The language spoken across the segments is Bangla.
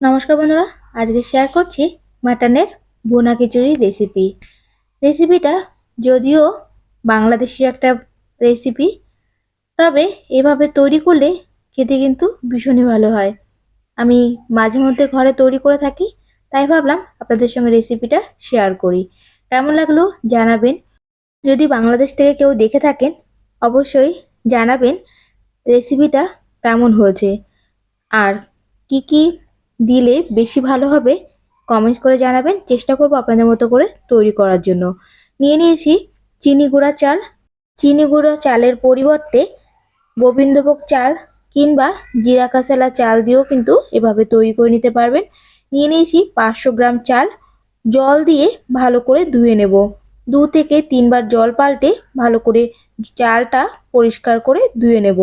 নমস্কার বন্ধুরা, আজকে শেয়ার করছি মাটনের বোনা খিচুড়ি রেসিপি রেসিপিটা যদিও বাংলাদেশি একটা রেসিপি তবে এভাবে তৈরি করলে খেতে কিন্তু ভীষণই ভালো হয়। আমি মাঝে মধ্যে ঘরে তৈরি করে থাকি, তাই ভাবলাম আপনাদের সঙ্গে রেসিপিটা শেয়ার করি। কেমন লাগল জানাবেন। যদি বাংলাদেশ থেকে কেউ দেখে থাকেন, অবশ্যই জানাবেন রেসিপিটা কেমন হয়েছে। আর কি কি দিলে বেশি ভালো হবে কমেন্টস করে জানাবেন। চেষ্টা করব আপনাদের মতো করে তৈরি করার জন্য। নিয়ে নিয়েছি চিনি গুঁড়া চাল। চিনি গুঁড়ো চালের পরিবর্তে গোবিন্দভোগ চাল কিংবা জিরা কাসালা চাল দিয়েও কিন্তু এভাবে তৈরি করে নিতে পারবেন। নিয়ে নিয়েছি পাঁচশো গ্রাম চাল। জল দিয়ে ভালো করে ধুয়ে নেব। দু থেকে তিনবার জল পাল্টে ভালো করে চালটা পরিষ্কার করে ধুয়ে নেব।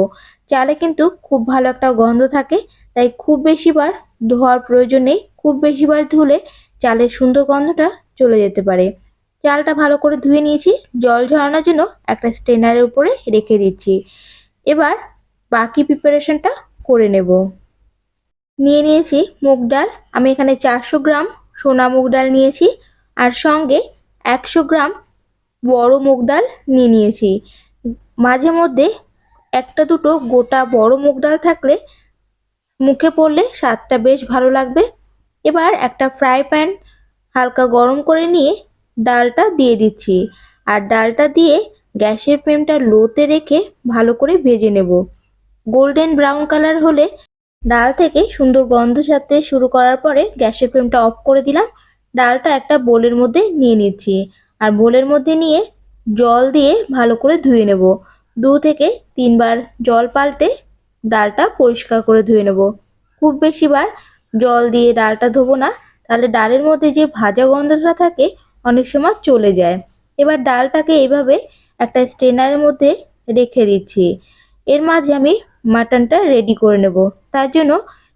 চালে কিন্তু খুব ভালো একটা গন্ধ থাকে, তাই খুব বেশিবার ধোয়ার প্রয়োজন নেই খুব বেশিবার ধুলে চালের সুন্দর গন্ধটা চলে যেতে পারে। চালটা ভালো করে ধুয়ে নিয়েছি। জল ঝরানোর জন্য একটা স্টেনারের উপরে রেখে দিচ্ছি। এবার বাকি প্রিপারেশনটা করে নেব। নিয়ে নিয়েছি মুগ ডাল। আমি এখানে চারশো গ্রাম সোনা মুগ ডাল নিয়েছি আর সঙ্গে একশো গ্রাম বড় মুগ ডাল নিয়ে নিয়েছি। মাঝে মধ্যে একটা দুটো গোটা বড় মুগ ডাল থাকলে মুখে পড়লে স্বাদটা বেশ ভালো লাগবে। এবার একটা ফ্রাই প্যান হালকা গরম করে নিয়ে ডালটা দিয়ে দিচ্ছি। আর ডালটা দিয়ে গ্যাসের ফ্লেমটা লোতে রেখে ভালো করে ভেজে নেব। গোল্ডেন ব্রাউন কালার হলে ডাল থেকে সুন্দর গন্ধ ছাড়তে শুরু করার পরে গ্যাসের ফ্লেমটা অফ করে দিলাম। ডালটা একটা বোলের মধ্যে নিয়ে নিচ্ছি। আর বোলের মধ্যে নিয়ে জল দিয়ে ভালো করে ধুয়ে নেব। দু থেকে তিনবার জল পাল্টে ডালটা পরিষ্কার করে ধুয়ে নেব। খুব বেশিবার জল দিয়ে ডালটা ধোবো না, তাহলে ডালের মধ্যে যে ভাজা গন্ধটা থাকে অনেক সময় চলে যায়। এবার ডালটাকে এইভাবে একটা স্ট্রেনারের মধ্যে রেখে দিচ্ছি। এর মাঝে আমি মাটনটা রেডি করে নেব। তার জন্য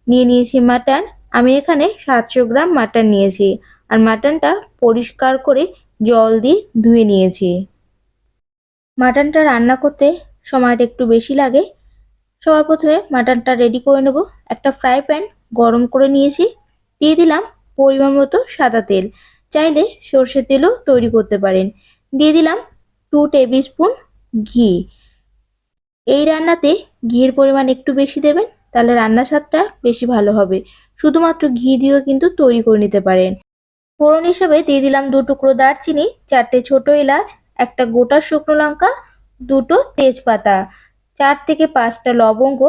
নিয়ে নিয়েছি মাটন। আমি এখানে সাতশো গ্রাম মাটন নিয়েছি আর মাটনটা পরিষ্কার করে জল দিয়ে ধুয়ে নিয়েছি। মাটনটা রান্না করতে সময়টা একটু বেশি লাগে সবার প্রথমে মাটনটা রেডি করে নেব। একটা ফ্রাই প্যান গরম করে নিয়েছি। দিয়ে দিলাম পরিমাণ মতো সাদা তেল। চাইলে সর্ষের তেলও তৈরি করতে পারেন। দিয়ে দিলাম টু টেবিল স্পুন ঘি। এই রান্নাতে ঘিয়ের পরিমাণ একটু বেশি দেবেন, তাহলে রান্নার স্বাদটা বেশি ভালো হবে। শুধুমাত্র ঘি দিয়েও কিন্তু তৈরি করে নিতে পারেন। ফোড়ন হিসাবে দিয়ে দিলাম দু টুকরো দারচিনি, চারটে ছোট এলাচ, একটা গোটা শুকনো লঙ্কা, দুটো তেজপাতা। চার থেকে পাঁচটা লবঙ্গ,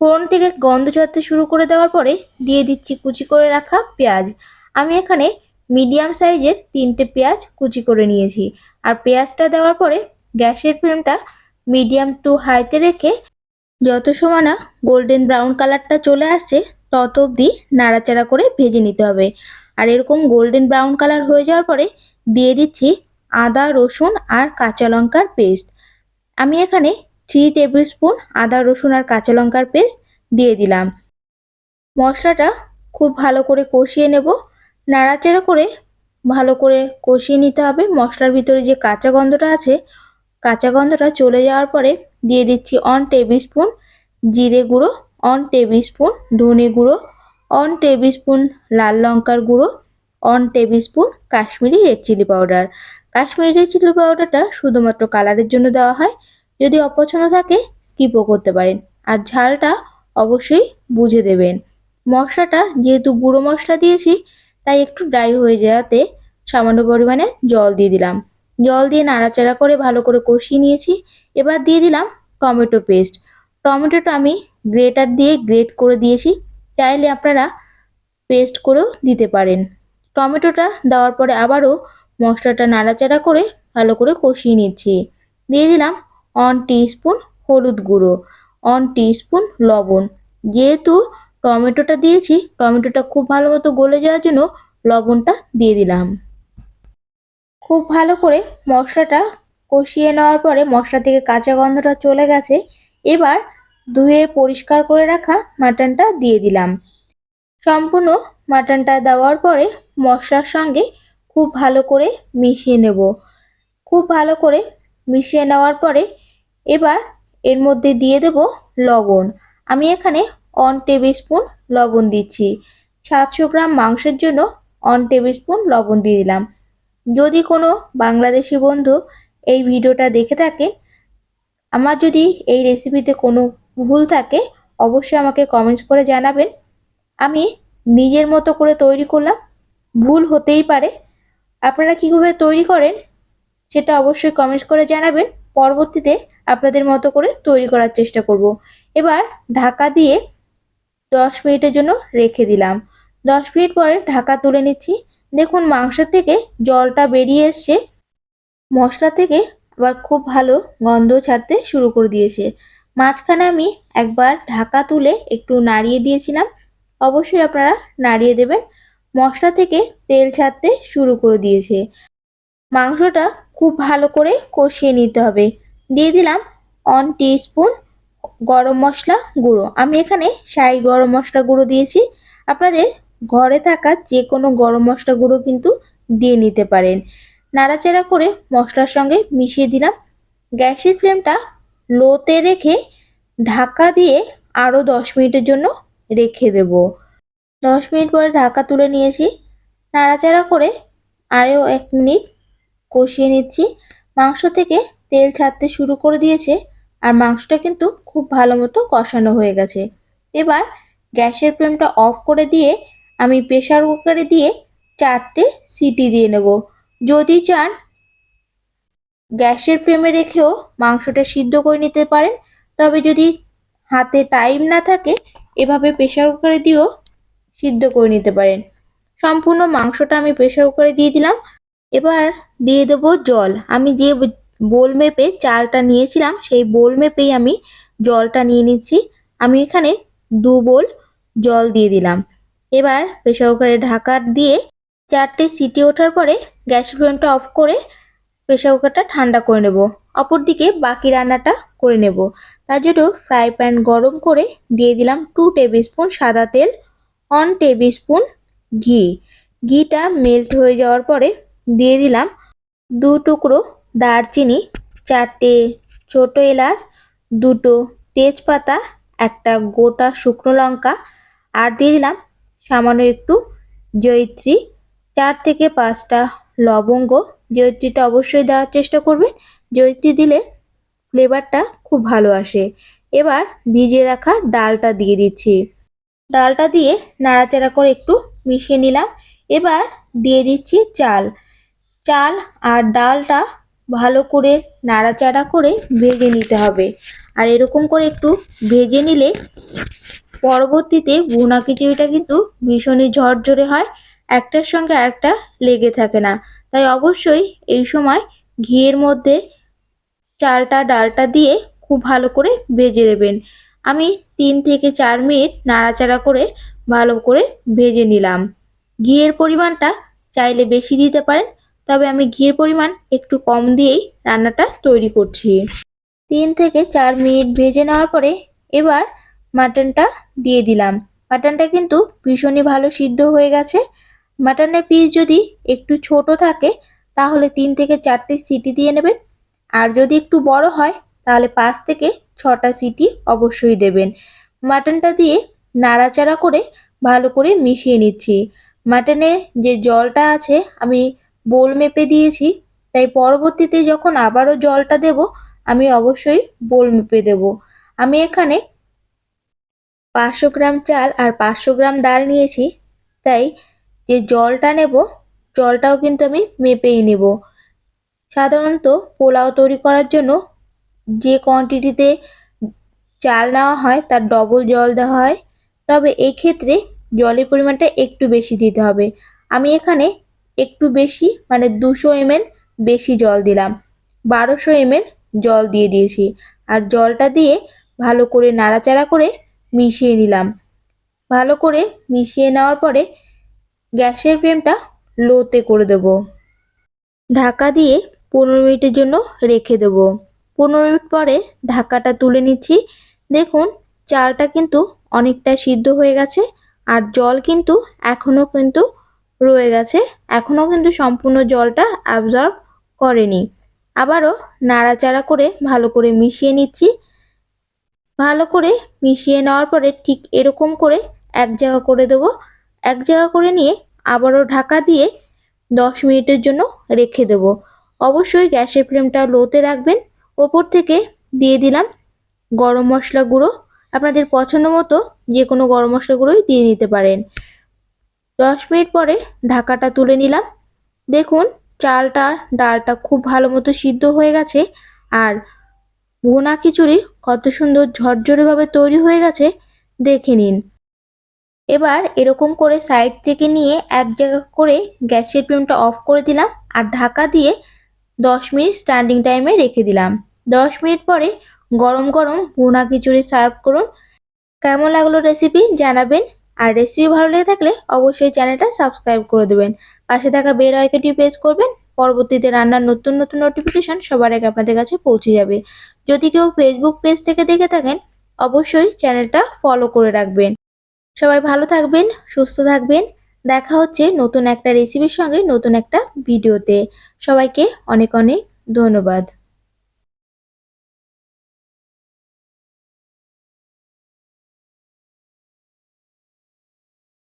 ফোড়ন থেকে গন্ধ ছাড়তে শুরু করে দেওয়ার পরে দিয়ে দিচ্ছি কুচি করে রাখা পেঁয়াজ। আমি এখানে মিডিয়াম সাইজের তিনটে পেঁয়াজ কুচি করে নিয়েছি। আর পেঁয়াজটা দেওয়ার পরে গ্যাসের ফ্লেমটা মিডিয়াম টু হাইতে রেখে যত সময় না গোল্ডেন ব্রাউন কালারটা চলে আসছে, তত অবধি নাড়াচাড়া করে ভেজে নিতে হবে। আর এরকম গোল্ডেন ব্রাউন কালার হয়ে যাওয়ার পরে দিয়ে দিচ্ছি আদা, রসুন আর কাঁচা লঙ্কার পেস্ট। আমি এখানে থ্রি টেবিল স্পুন আদা, রসুন আর কাঁচা লঙ্কার পেস্ট দিয়ে দিলাম। মশলাটা খুব ভালো করে কষিয়ে নেব। নাড়াচাড়া করে ভালো করে কষিয়ে নিতে হবে। মশলার ভিতরে যে কাঁচা গন্ধটা আছে, কাঁচা গন্ধটা চলে যাওয়ার পরে দিয়ে দিচ্ছি অন টেবিল স্পুন জিরে গুঁড়ো অন টেবিল স্পুন ধনে গুঁড়ো অন টেবিল স্পুন লাল লঙ্কার গুঁড়ো one tablespoon Kashmiri red chilli powder Kashmiri red chilli পাউডারটা শুধুমাত্র কালারের জন্য দেওয়া হয়। যদি অপছন্দ থাকে স্কিপও করতে পারেন। আর ঝালটা অবশ্যই বুঝে দেবেন। মশলাটা যেহেতু গুঁড়ো মশলা দিয়েছি, তাই একটু ড্রাই হয়ে যাওয়াতে সামান্য পরিমাণে জল দিয়ে দিলাম। জল দিয়ে নাড়াচাড়া করে ভালো করে কষিয়ে নিয়েছি। এবার দিয়ে দিলাম টমেটো পেস্ট। টমেটোটা আমি গ্রেটার দিয়ে গ্রেট করে দিয়েছি। চাইলে আপনারা পেস্ট করেও দিতে পারেন। টমেটোটা দেওয়ার পরে আবারও মশলাটা নাড়াচাড়া করে ভালো করে কষিয়ে নিচ্ছি। দিয়ে দিলাম অন স্পুন হলুদ গুঁড়ো অন স্পুন লবণ। যেহেতু টমেটোটা দিয়েছি, টমেটোটা খুব ভালো মতো গলে যাওয়ার জন্য লবণটা দিয়ে দিলাম। খুব ভালো করে মশলাটা কষিয়ে নেওয়ার পরে মশলা থেকে কাঁচা গন্ধটা চলে গেছে, এবার ধুয়ে পরিষ্কার করে রাখা মাটনটা দিয়ে দিলাম। সম্পূর্ণ মাটনটা দেওয়ার পরে মশলার সঙ্গে খুব ভালো করে মিশিয়ে নেব। খুব ভালো করে মিশিয়ে নেওয়ার পরে এবার এর মধ্যে দিয়ে দেব লবণ। আমি এখানে অন টেবিল স্পুন লবণ দিচ্ছি। সাতশো গ্রাম মাংসের জন্য অন টেবিল স্পুন লবণ দিয়ে দিলাম। যদি কোনো বাংলাদেশি বন্ধু এই ভিডিওটা দেখে থাকেন আমার যদি এই রেসিপিতে কোনো ভুল থাকে, অবশ্যই আমাকে কমেন্টস করে জানাবেন। আমি নিজের মতো করে তৈরি করলাম, ভুল হতেই পারে। আপনারা কীভাবে তৈরি করেন, সেটা অবশ্যই কমেন্টস করে জানাবেন। পরবর্তীতে আপনাদের মতো করে তৈরি করার চেষ্টা করব। এবার ঢাকা দিয়ে দশ মিনিটের জন্য রেখে দিলাম। দশ মিনিট পরে ঢাকা তুলে নিচ্ছি। দেখুন মাংস থেকে জলটা বেরিয়ে এসছে। মশলা থেকে আবার খুব ভালো গন্ধ ছাড়তে শুরু করে দিয়েছে। মাঝখানে আমি একবার ঢাকা তুলে একটু নাড়িয়ে দিয়েছিলাম। অবশ্যই আপনারা নাড়িয়ে দেবেন। মশলা থেকে তেল ছাড়তে শুরু করে দিয়েছে। মাংসটা খুব ভালো করে কষিয়ে নিতে হবে। দিয়ে দিলাম অন স্পুন গরম মশলা গুঁড়ো। আমি এখানে সাই গরম মশলা গুঁড়ো দিয়েছি। আপনাদের ঘরে থাকা যে কোনো গরম মশলা গুঁড়ো কিন্তু দিয়ে নিতে পারেন। নাড়াচাড়া করে মশলার সঙ্গে মিশিয়ে দিলাম। গ্যাসের ফ্লেমটা লোতে রেখে ঢাকা দিয়ে আরও দশ মিনিটের জন্য রেখে দেব। দশ মিনিট পরে ঢাকা তুলে নিয়েছি। নাড়াচাড়া করে আরও এক মিনিট কষিয়ে নিচ্ছি। মাংস থেকে তেল ছাড়তে শুরু করে দিয়েছে আর মাংসটা কিন্তু খুব ভালো মতো কষানো হয়ে গেছে। এবার গ্যাসের ফ্লেমটা অফ করে দিয়ে আমি প্রেশার কুকারে দিয়ে চারটে সিটি দিয়ে নেব। যদি চান গ্যাসের ফ্লেমে রেখেও মাংসটা সিদ্ধ করে নিতে পারেন, তবে যদি হাতে টাইম না থাকে, এভাবে প্রেশার কুকারে দিয়েও সিদ্ধ করে নিতে পারেন। সম্পূর্ণ মাংসটা আমি প্রেশার কুকারে দিয়ে দিলাম। এবার দিয়ে দেবো জল। আমি যে বোল মেপে চালটা নিয়েছিলাম, সেই বোল মেপেই আমি জলটা নিয়ে নিচ্ছি। আমি এখানে দু বোল জল দিয়ে দিলাম। এবার প্রেশার কুকারে ঢাকা দিয়ে চারটে সিটি ওঠার পরে গ্যাস ফ্লেমটা অফ করে প্রেশার কুকারটা ঠান্ডা করে নেব। অপরদিকে বাকি রান্নাটা করে নেব। তার জন্য ফ্রাই প্যান গরম করে দিয়ে দিলাম টু টেবিল স্পুন সাদা তেল অন টেবিল স্পুন ঘি। ঘিটা মেল্ট হয়ে যাওয়ার পরে দিয়ে দিলাম দু টুকরো দারচিনি, চারটে ছোটো এলাচ, দুটো তেজপাতা, একটা গোটা শুকনো লঙ্কা আর দিয়ে দিলাম সামান্য একটু জয়িত্রী। চার থেকে পাঁচটা লবঙ্গ। জয়িত্রীটা অবশ্যই দেওয়ার চেষ্টা করবেন। জয়িত্রী দিলে ফ্লেভারটা খুব ভালো আসে। এবার ভিজিয়ে রাখা ডালটা দিয়ে দিচ্ছি। ডালটা দিয়ে নাড়াচাড়া করে একটু মিশিয়ে নিলাম। এবার দিয়ে দিচ্ছি চাল। চাল আর ডালটা ভালো করে নাড়াচাড়া করে ভেজে নিতে হবে। আর এরকম করে একটু ভেজে নিলে পরবর্তীতে বোনা খিচুড়িটা কিন্তু ভীষণই ঝরঝরে হয়, একটার সঙ্গে একটা লেগে থাকে না। তাই অবশ্যই এই সময় ঘিয়ের মধ্যে চালটা, ডালটা দিয়ে খুব ভালো করে ভেজে নেবেন। আমি তিন থেকে চার মিনিট নাড়াচাড়া করে ভালো করে ভেজে নিলাম। ঘিয়ের পরিমাণটা চাইলে বেশি দিতে পারেন তবে আমি ঘিয়ের পরিমাণ একটু কম দিয়েই রান্নাটা তৈরি করছি। তিন থেকে চার মিনিট ভেজে নেওয়ার পরে এবার মাটনটা দিয়ে দিলাম। মাটনটা কিন্তু ভীষণই ভালো সিদ্ধ হয়ে গেছে। মাটনের পিস যদি একটু ছোট থাকে, তাহলে তিন থেকে চারটে সিটি দিয়ে নেবেন। আর যদি একটু বড় হয়, তাহলে পাঁচ থেকে ছটা সিটি অবশ্যই দেবেন। মাটনটা দিয়ে নাড়াচাড়া করে ভালো করে মিশিয়ে নিচ্ছি। মাটনে যে জলটা আছে, আমি বোল মেপে দিয়েছি। তাই পরবর্তীতে যখন আবারও জলটা দেব, আমি অবশ্যই বোল মেপে দেব। আমি এখানে পাঁচশো গ্রাম চাল আর পাঁচশো গ্রাম ডাল নিয়েছি। তাই যে জলটা নেব, জলটাও কিন্তু আমি মেপেই নেব। সাধারণত পোলাও তৈরি করার জন্য যে কোয়ান্টিটিতে চাল নেওয়া হয়, তার ডবল জল দেওয়া হয়। তবে এই ক্ষেত্রে জলের পরিমাণটা একটু বেশি দিতে হবে। আমি এখানে একটু বেশি মানে দুশো এমএল বেশি জল দিলাম। বারোশো এমএল জল দিয়ে দিয়েছি। আর জলটা দিয়ে ভালো করে নাড়াচাড়া করে মিশিয়ে নিলাম। ভালো করে মিশিয়ে নেওয়ার পরে গ্যাসের ফ্লেমটা লোতে করে দেব। ঢাকা দিয়ে পনেরো মিনিটের জন্য রেখে দেব। পনেরো মিনিট পরে ঢাকাটা তুলে নিচ্ছি। দেখুন, চালটা কিন্তু অনেকটা সিদ্ধ হয়ে গেছে। আর জল কিন্তু এখনও কিন্তু রয়ে গেছে। এখনও কিন্তু সম্পূর্ণ জলটা অ্যাবজর্ব করেনি। আবারও নাড়াচাড়া করে ভালো করে মিশিয়ে নিচ্ছি। ভালো করে মিশিয়ে নেওয়ার পরে ঠিক এরকম করে এক জায়গা করে দেবো। এক জায়গা করে নিয়ে আবারও ঢাকা দিয়ে দশ মিনিটের জন্য রেখে দেব। অবশ্যই গ্যাসের ফ্লেমটা লোতে রাখবেন। ওপর থেকে দিয়ে দিলাম গরম মশলা গুঁড়ো। আপনাদের পছন্দ মতো যে কোনো গরম মশলা গুঁড়োই দিয়ে নিতে পারেন। দশ মিনিট পরে ঢাকাটা তুলে নিলাম। দেখুন, চালটা, ডালটা খুব ভালো মতো সিদ্ধ হয়ে গেছে আর ভুনা খিচুড়ি কত সুন্দর ঝরঝরেভাবে তৈরি হয়ে গেছে, দেখে নিন। এবার এরকম করে সাইড থেকে নিয়ে এক জায়গা করে গ্যাসের ফ্লেমটা অফ করে দিলাম আর ঢাকা দিয়ে দশ মিনিট স্ট্যান্ডিং টাইমে রেখে দিলাম। দশ মিনিট পরে গরম গরম ভুনা খিচুড়ি সার্ভ করুন। কেমন লাগল রেসিপি জানাবেন আর রেসিপি ভালো লেগে থাকলে অবশ্যই চ্যানেলটা সাবস্ক্রাইব করে দেবেন। পাশে থাকা বেল আইকনটি প্রেস করবেন, পরবর্তীতে রান্নার নতুন নতুন নোটিফিকেশন সবার আগে আপনাদের কাছে পৌঁছে যাবে। যদি কেউ ফেসবুক পেজ থেকে দেখে থাকেন, অবশ্যই চ্যানেলটা ফলো করে রাখবেন। সবাই ভালো থাকবেন, সুস্থ থাকবেন। দেখা হচ্ছে নতুন একটা রেসিপির সঙ্গে নতুন একটা ভিডিওতে সবাইকে অনেক অনেক ধন্যবাদ।